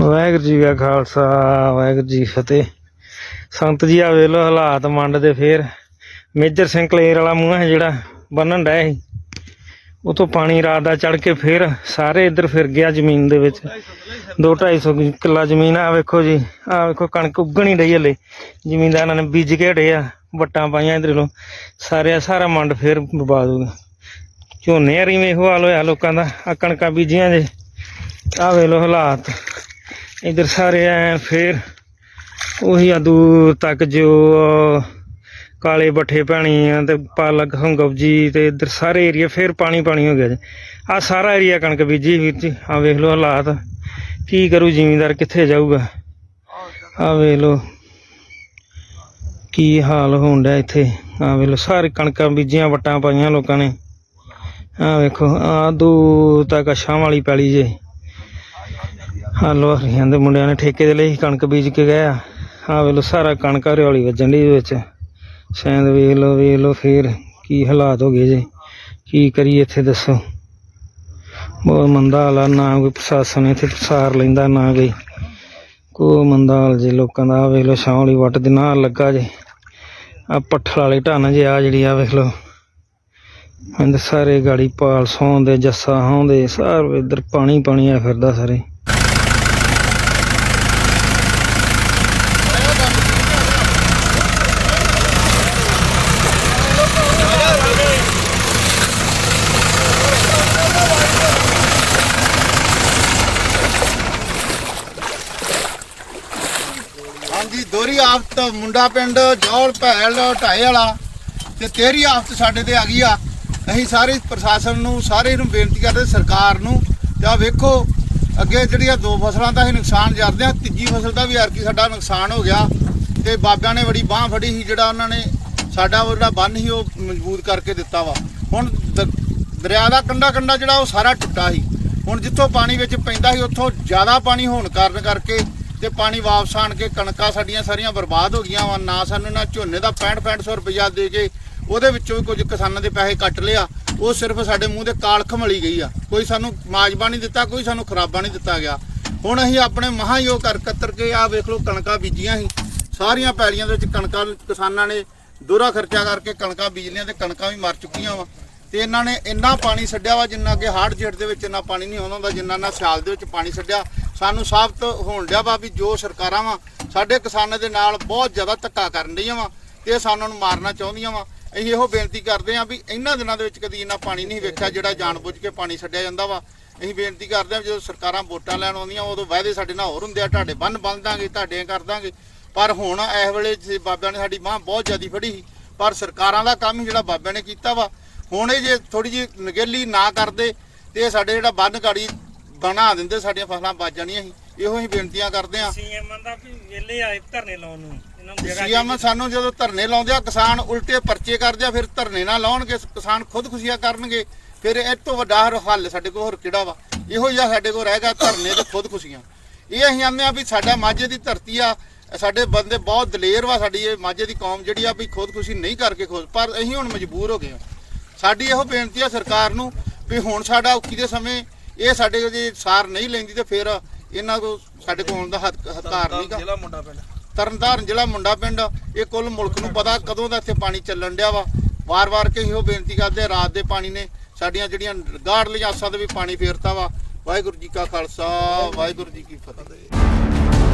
ਵਾਹਿਗੁਰੂ ਜੀ ਕਾ ਖਾਲਸਾ, ਵਾਹਿਗੁਰੂ ਜੀ ਫਤਿਹ। ਸੰਤ ਜੀ ਆ ਵੇਖ ਲੋ ਹਾਲਾਤ ਮੰਡ ਦੇ ਫੇਰ। ਮੇਜਰ ਸਿੰਘ ਕਲੇਰ ਵਾਲਾ ਮੂੰਹ ਹੈ ਜਿਹੜਾ, ਬੰਨਣ ਡਿਆ ਸੀ। ਉਤੋਂ ਪਾਣੀ ਰਾਤ ਦਾ ਚੜ ਕੇ ਫੇਰ ਸਾਰੇ ਇੱਧਰ ਫਿਰ ਗਿਆ ਜ਼ਮੀਨ ਦੇ ਵਿੱਚ। 2-250 ਕਿੱਲਾ ਜ਼ਮੀਨ ਆ, ਵੇਖੋ ਜੀ। ਆ ਵੇਖੋ ਕਣਕ ਉੱਗਣ ਹੀ ਰਹੀ ਹਲੇ। ਜ਼ਮੀਨਦਾਰਾਂ ਨੇ ਬੀਜ ਕੇ ਹਟੇ ਆ, ਵੱਟਾਂ ਪਾਈਆਂ ਇਧਰ ਲੋ ਸਾਰੇ ਸਾਰਾ ਮੰਡ ਫੇਰ ਬਰਬਾਦ ਹੋ ਗਿਆ। ਝੋਨੇ ਹਰੀ ਵੇਖੋ ਹਾਲ ਹੋਇਆ ਲੋਕਾਂ ਦਾ। ਆ ਕਣਕਾਂ ਬੀਜੀਆਂ ਜੇ। ਆ ਵੇਖ ਲੋ ਹਾਲਾਤ। ਇਧਰ ਸਾਰੇ ਐ ਫੇਰ ਉਹੀ ਆ ਦੂਰ ਤੱਕ ਜੋ ਕਾਲੇ ਬੱਠੇ ਪਾਣੀ ਆ ਤੇ ਪਾਲਕ, ਹੰਗਵਜੀ ਤੇ ਇਧਰ ਸਾਰੇ ਏਰੀਆ ਫੇਰ ਪਾਣੀ ਪਾਣੀ ਹੋ ਗਿਆ ਜੀ। ਆ ਸਾਰਾ ਏਰੀਆ ਕਣਕ ਬੀਜੀ ਵੀਰ ਜੀ ਆ ਵੇਖ ਲੋ ਹਾਲਾਤ। ਕੀ ਕਰੂ ਜ਼ਿਮੀਂਦਾਰ, ਕਿੱਥੇ ਜਾਊਗਾ? ਆ ਵੇਖ ਲੋ ਕੀ ਹਾਲ ਹੋਣ ਡਿਆ ਇੱਥੇ। ਆ ਵੇਖ ਲੋ ਸਾਰੇ ਕਣਕਾਂ ਬੀਜੀਆਂ, ਵਟਾਂ ਪਾਈਆਂ ਲੋਕਾਂ ਨੇ। ਆ ਵੇਖੋ ਆ ਦੂਰ ਤੱਕ ਛਾਂ ਵਾਲੀ ਪੈਲੀ ਜੇ। ਹਾਲੋ ਹਰੀਆਂ ਦੇ ਮੁੰਡਿਆਂ ਨੇ ਠੇਕੇ ਦੇ ਲਈ ਕਣਕ ਬੀਜ ਕੇ ਗਏ ਆ। ਆ ਵੇਖ ਲੋ ਸਾਰਾ ਕਣਕ ਹਰਿਆਲੀ ਵੱਜਣ ਦੀ ਵਿੱਚ। ਸ਼ਾਇਦ ਵੇਖ ਲੋ ਵੇਖ ਲੋ ਫੇਰ ਕੀ ਹਾਲਾਤ ਹੋ ਗਏ ਜੇ। ਕੀ ਕਰੀਏ ਇੱਥੇ ਦੱਸੋ। ਬਹੁਤ ਮੰਦਾ ਹਾਲ ਆ, ਨਾ ਕੋਈ ਪ੍ਰਸ਼ਾਸਨ ਇੱਥੇ ਸਾਰ ਲੈਂਦਾ, ਨਾ ਕੋਈ ਕੋ ਮੰਦਾ ਹਾਲ ਜੇ ਲੋਕਾਂ ਦਾ। ਆਹ ਵੇਖ ਲੋ ਛਾਂ ਵਾਲੀ ਵੱਟ ਦੇ ਨਾਲ ਲੱਗਾ ਜੇ। ਆ ਪੱਠਲ ਵਾਲੇ ਢਾਨ ਜੇ ਆ ਜਿਹੜੀ ਆ ਵੇਖ ਲੋ। ਅੰਦਰ ਸਾਰੇ ਗਾੜੀ ਪਾਲ ਸੌਂਦੇ, ਜੱਸਾ ਹੋਂਦੇ ਸਾਰੇ ਇੱਧਰ ਪਾਣੀ ਪਾਣੀ ਆ ਫਿਰਦਾ ਸਾਰੇ। ਹਾਂਜੀ ਦੋਰੀ ਆਫਤ ਮੁੰਡਾ ਪਿੰਡ ਜੌਲ ਭੈਲ ਢਾਏ ਵਾਲਾ ਤੇ ਤੇਰੀ ਆਫਤ ਸਾਡੇ ਤੇ ਆ ਗਈ ਆ। ਅਸੀਂ ਸਾਰੇ ਪ੍ਰਸ਼ਾਸਨ ਨੂੰ, ਸਾਰੇ ਨੂੰ ਬੇਨਤੀ ਕਰਦੇ ਸਰਕਾਰ ਨੂੰ। ਤੇ ਆ ਵੇਖੋ, ਅੱਗੇ ਜਿਹੜੀਆਂ ਦੋ ਫਸਲਾਂ ਦਾ ਅਸੀਂ ਨੁਕਸਾਨ ਜਰਦੇ ਆ ਤੀਜੀ ਫਸਲ ਦਾ ਵੀ ਅਰਕੀ ਸਾਡਾ ਨੁਕਸਾਨ ਹੋ ਗਿਆ। ਤੇ ਬਾਬਿਆਂ ਨੇ ਬੜੀ ਬਾਹ ਫੜੀ ਸੀ, ਜਿਹੜਾ ਉਹਨਾਂ ਨੇ ਸਾਡਾ ਉਹ ਜਿਹੜਾ ਬੰਨ ਸੀ ਉਹ ਮਜ਼ਬੂਤ ਕਰਕੇ ਦਿੱਤਾ ਵਾ। ਹੁਣ ਦ- ਦਰਿਆ ਦਾ ਕੰਡਾ ਕੰਡਾ ਜਿਹੜਾ ਉਹ ਸਾਰਾ ਟੁੱਟਾ ਸੀ। ਹੁਣ ਜਿੱਥੋਂ ਪਾਣੀ ਵਿੱਚ ਪੈਂਦਾ ਸੀ, ਉੱਥੋਂ ਜ਼ਿਆਦਾ ਪਾਣੀ ਹੋਣ ਕਾਰਨ ਕਰਕੇ ਤੇ ਪਾਣੀ ਵਾਪਸ ਆਣ ਕੇ ਕਣਕਾਂ ਸਾਡੀਆਂ ਸਾਰੀਆਂ ਬਰਬਾਦ ਹੋ ਗਈਆਂ ਵਾ, ਨਾ ਸਾਨੂੰ ਨਾ ਝੋਨੇ ਦਾ 65 6500 ਰੁਪਇਆ ਦੇ ਕੇ ਉਹਦੇ ਵਿੱਚੋਂ ਵੀ ਕੁਝ ਕਿਸਾਨਾਂ ਦੇ ਪੈਸੇ ਕੱਟ ਲਿਆ, ਉਹ ਸਿਰਫ ਸਾਡੇ ਮੂੰਹ ਦੇ ਕਾਲ ਖਮਲੀ ਗਈ ਆ। ਕੋਈ ਸਾਨੂੰ ਮਾਜਬਾ ਨਹੀਂ ਦਿੱਤਾ, ਕੋਈ ਸਾਨੂੰ ਖਰਾਬਾ ਨਹੀਂ ਦਿੱਤਾ ਗਿਆ। ਹੁਣ ਅਸੀਂ ਆਪਣੇ ਮਹਾਯੋਗ ਕਰ ਕਤਰ ਕੇ ਆ ਵੇਖ ਲਓ ਕਣਕਾਂ ਬੀਜੀਆਂ ਸੀ। ਸਾਰੀਆਂ ਪੈਲੀਆਂ ਦੇ ਵਿੱਚ ਕਣਕਾਂ ਕਿਸਾਨਾਂ ਨੇ ਦੋਹਰਾ ਖਰਚਾ ਕਰਕੇ ਕਣਕਾਂ ਬੀਜ ਲਿਆ ਤੇ ਕਣਕਾਂ ਵੀ ਮਰ ਚੁੱਕੀਆਂ ਵਾ। ਤੇ ਇਹਨਾਂ ਨੇ ਇੰਨਾ ਪਾਣੀ ਛੱਡਿਆ ਵਾ ਜਿੰਨਾ ਕਿ ਹਾੜ ਜੇੜ ਦੇ ਵਿੱਚ ਇੰਨਾ ਪਾਣੀ ਨਹੀਂ ਆਉਂਦਾ ਹੁੰਦਾ, ਜਿੰਨਾ ਨਾ ਸਿਆਲ ਦੇ ਵਿੱਚ ਪਾਣੀ ਛੱਡਿਆ। ਸਾਨੂੰ ਸਾਬਤ ਹੋਣ ਡਿਆ ਵਾ ਵੀ ਜੋ ਸਰਕਾਰਾਂ ਵਾ, ਸਾਡੇ ਕਿਸਾਨਾਂ ਦੇ ਨਾਲ ਬਹੁਤ ਜ਼ਿਆਦਾ ਧੱਕਾ ਕਰਨ ਡਈਆਂ ਵਾ ਤੇ ਸਾਨੂੰ ਨੂੰ ਮਾਰਨਾ ਚਾਹੁੰਦੀਆਂ ਵਾ। ਅਸੀਂ ਇਹੋ ਬੇਨਤੀ ਕਰਦੇ ਹਾਂ ਵੀ ਇਹਨਾਂ ਦਿਨਾਂ ਦੇ ਵਿੱਚ ਕਦੀ ਇੰਨਾ ਪਾਣੀ ਨਹੀਂ ਵੇਖਿਆ ਜਿਹੜਾ ਜਾਣਬੁੱਝ ਕੇ ਪਾਣੀ ਛੱਡਿਆ ਜਾਂਦਾ ਵਾ। ਅਸੀਂ ਬੇਨਤੀ ਕਰਦੇ ਹਾਂ ਵੀ ਜਦੋਂ ਸਰਕਾਰਾਂ ਵੋਟਾਂ ਲੈਣ ਆਉਂਦੀਆਂ, ਉਦੋਂ ਵਾਅਦੇ ਸਾਡੇ ਨਾਲ ਹੋਰ ਹੁੰਦੇ ਆ, ਤੁਹਾਡੇ ਬੰਨ ਬੰਨ ਦਾਂਗੇ, ਤੁਹਾਡੇ ਕਰ ਦਾਂਗੇ। ਪਰ ਹੁਣ ਇਸ ਵੇਲੇ ਬਾਬਿਆਂ ਨੇ ਸਾਡੀ ਬਾਂਹ ਬਹੁਤ ਜ਼ਿਆਦੀ ਫੜੀ ਸੀ, ਪਰ ਸਰਕਾਰਾਂ ਦਾ ਕੰਮ ਹੀ ਜਿਹੜਾ ਬਾਬਿਆਂ ਨੇ ਕੀਤਾ ਵਾ। ਹੁਣ ਇਹ ਜੇ ਥੋੜੀ ਜਿਹੀ ਨਗੇਲੀ ਨਾ ਕਰਦੇ ਤੇ ਇਹ ਸਾਡੇ ਜਿਹੜਾ ਬੰਨ ਕਾੜੀ ਬਣਾ ਦਿੰਦੇ ਸਾਡੀਆਂ ਫਸਲਾਂ ਬਚ ਜਾਣੀਆਂ ਸੀ। ਇਹੋ ਹੀ ਬੇਨਤੀਆਂ ਕਰਦੇ ਆ ਸੀਐਮ ਦਾ ਵੀ ਵੇਲੇ ਆਏ ਧਰਨੇ ਲਾਉਣ ਨੂੰ। ਇਹਨਾਂ ਨੂੰ ਸੀਐਮ ਸਾਨੂੰ ਜਦੋਂ ਧਰਨੇ ਲਾਉਂਦੇ ਆ ਕਿਸਾਨ ਉਲਟੇ ਪਰਚੇ ਕਰਦੇ ਆ ਫਿਰ ਧਰਨੇ ਨਾ ਲਾਉਣਗੇ ਕਿਸਾਨ ਖੁਦਕੁਸ਼ੀਆਂ ਕਰਨਗੇ ਫਿਰ ਇਹ ਤੋਂ ਵੱਡਾ ਹੱਲ ਸਾਡੇ ਕੋਲ ਹੋਰ ਕਿਹੜਾ ਵਾ? ਇਹੋ ਜਿਹਾ ਸਾਡੇ ਕੋਲ ਰਹੇਗਾ ਧਰਨੇ ਤੇ ਖੁਦਕੁਸ਼ੀਆਂ। ਇਹ ਅਸੀਂ ਆਂਦੇ ਆ ਵੀ ਸਾਡਾ ਮਾਝੇ ਦੀ ਧਰਤੀ ਆ ਸਾਡੇ ਬੰਦੇ ਬਹੁਤ ਦਲੇਰ ਵਾ ਸਾਡੀ ਇਹ ਮਾਝੇ ਦੀ ਕੌਮ ਜਿਹੜੀ ਆ ਵੀ ਖੁਦਕੁਸ਼ੀ ਨਹੀਂ ਕਰਕੇ ਖੁਦ ਪਰ ਅਸੀਂ ਹੁਣ ਮਜਬੂਰ ਹੋ ਗਏ ਆ। ਸਾਡੀ ਇਹੋ ਬੇਨਤੀ ਆ ਸਰਕਾਰ ਨੂੰ ਵੀ ਹੁਣ ਸਾਡਾ ਔਖੀ ਦੇ ਸਮੇਂ ਇਹ ਸਾਡੇ ਜੇ ਸਾਰ ਨਹੀਂ ਲੈਂਦੀ ਤੇ ਫਿਰ ਇਹਨਾਂ ਕੋ ਸਾਡੇ ਕੋਲ ਆਉਣ ਦਾ ਹੱਕ ਹੱਕਾਰ ਨਹੀਂਗਾ ਜ਼ਿਲ੍ਹਾ ਮੁੰਡਾ ਪਿੰਡ। ਤਰਨਤਾਰਨ ਜ਼ਿਲ੍ਹਾ ਮੁੰਡਾ ਪਿੰਡ। ਇਹ ਕੁੱਲ ਮੁਲਕ ਨੂੰ ਪਤਾ ਕਦੋਂ ਦਾ ਇੱਥੇ ਪਾਣੀ ਚੱਲਣ ਡਿਆ ਵਾ। ਵਾਰ-ਵਾਰ ਕੇ ਇਹੋ ਬੇਨਤੀ ਕਰਦੇ ਰਾਤ ਦੇ ਪਾਣੀ ਨੇ ਸਾਡੀਆਂ ਜਿਹੜੀਆਂ ਗਾੜ ਲਿਆਸਾਂ ਦੇ ਵੀ ਪਾਣੀ ਫੇਰਤਾ ਵਾ। ਵਾਹਿਗੁਰੂ ਜੀ ਕਾ ਖਾਲਸਾ ਵਾਹਿਗੁਰੂ ਜੀ ਕੀ ਫਤਿਹ।